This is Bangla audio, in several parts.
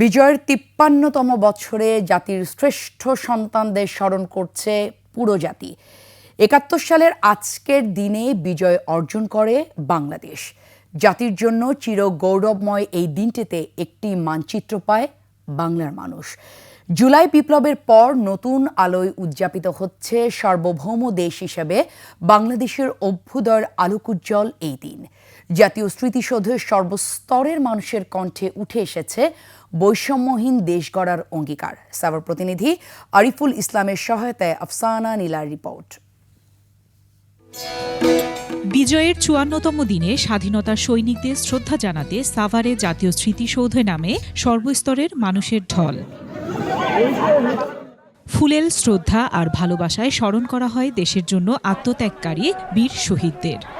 বিজয়ের তিপ্পান্নতম বছরে জাতির শ্রেষ্ঠ সন্তানদের স্মরণ করছে পুরো জাতি। একাত্তর সালের আজকের দিনে বিজয় অর্জন করে বাংলাদেশ। জাতির জন্য চির গৌরবময় এই দিনটিতে একটি মানচিত্র পায় বাংলার মানুষ। জুলাই বিপ্লবের পর নতুন আলোয় উদযাপিত হচ্ছে সার্বভৌম দেশ হিসেবে বাংলাদেশের অভ্যুদয়ের আলোকুজ্জ্বল এই দিন। জাতীয় স্মৃতিসৌধের সর্বস্তরের মানুষের কণ্ঠে উঠে এসেছে বৈষম্যহীন দেশ গড়ার অঙ্গীকার। সাভার প্রতিনিধি আরিফুল ইসলামের সহায়তায় আফসানা নীলার রিপোর্ট। বিজয়ের চুয়ান্নতম দিনে স্বাধীনতার সৈনিকদের শ্রদ্ধা জানাতে সাভারে জাতীয় স্মৃতিসৌধে নামে সর্বস্তরের মানুষের ঢল। ফুলেল শ্রদ্ধা আর ভালোবাসায় স্মরণ করা হয় দেশের জন্য আত্মত্যাগকারী বীর শহীদদের।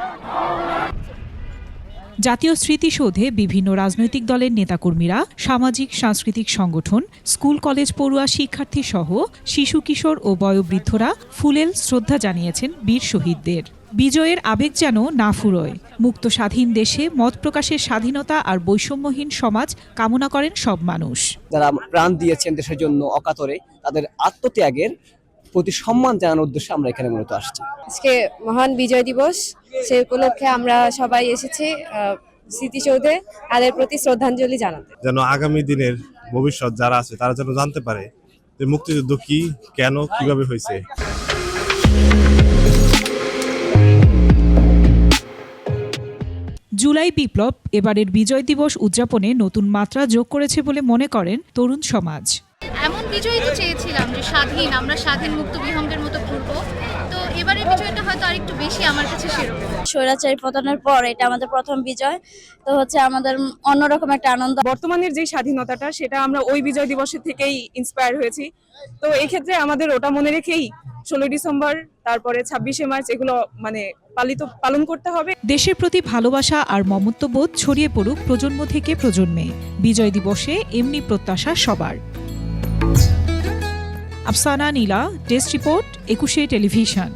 জাতীয় স্মৃতিসৌধে বিভিন্ন রাজনৈতিক দলের নেতাকর্মীরা, সামাজিক, সাংস্কৃতিক সংগঠন, স্কুল, কলেজ, পড়ুয়া, শিক্ষার্থী সহ শিশু, কিশোর ও বয়োবৃদ্ধরা ফুলেল শ্রদ্ধা জানিয়েছেন বীর শহীদদের। বিজয়ের আবেগ যেন না ফুরোয়। মুক্ত স্বাধীন দেশে মত প্রকাশের স্বাধীনতা আর বৈষম্যহীন সমাজ কামনা করেন সব মানুষ। যারা প্রাণ দিয়েছেন দেশের জন্য অকাতরে, তাদের আত্মত্যাগের প্রতি সম্মান জানানোর উদ্দেশ্যে আমরা এখানে মূলত আসছি। আজকে মহান বিজয় দিবস। সেই উপলক্ষে আমরা সবাই এসেছি আহ, স্মৃতিসৌধে তাদের প্রতি শ্রদ্ধাঞ্জলি জানাতে। যেন আগামী দিনের ভবিষ্যৎ যারা আছে তারা যেন জানতে পারে যে মুক্তিযুদ্ধ কি কেন কীভাবে হয়েছে। জুলাই বিপ্লব এবারের বিজয় দিবস উদযাপনে নতুন মাত্রা যোগ করেছে বলে মনে করেন তরুণ সমাজ। বিজয়ই তো চেয়েছিলাম যে স্বাধীন আমরা স্বাধীন মুক্ত বিহঙ্গের মতো ঘুরবো। তো এবারের বিজয়টা হয়তো আরেকটু বেশি আমার কাছে সেরকম। স্বৈরাচারী পতনের পর এটা আমাদের প্রথম বিজয়। তো হচ্ছে আমাদের অন্যরকম একটা আনন্দ। বর্তমানের যে স্বাধীনতাটা সেটা আমরা ওই বিজয় দিবসের থেকেই ইন্সপায়ার হয়েছি। তো এই ক্ষেত্রে আমাদের ওটা মনে রেখেই ষোলোই ডিসেম্বর তারপরে ছাব্বিশে মার্চ এগুলো মানে পালিত পালন করতে হবে। দেশের প্রতি ভালোবাসা আর মমত্ববোধ ছড়িয়ে পড়ুক প্রজন্ম থেকে প্রজন্মে। বিজয় দিবসে এমনি প্রত্যাশা সবার। Afsana Nila test report Ekushey television.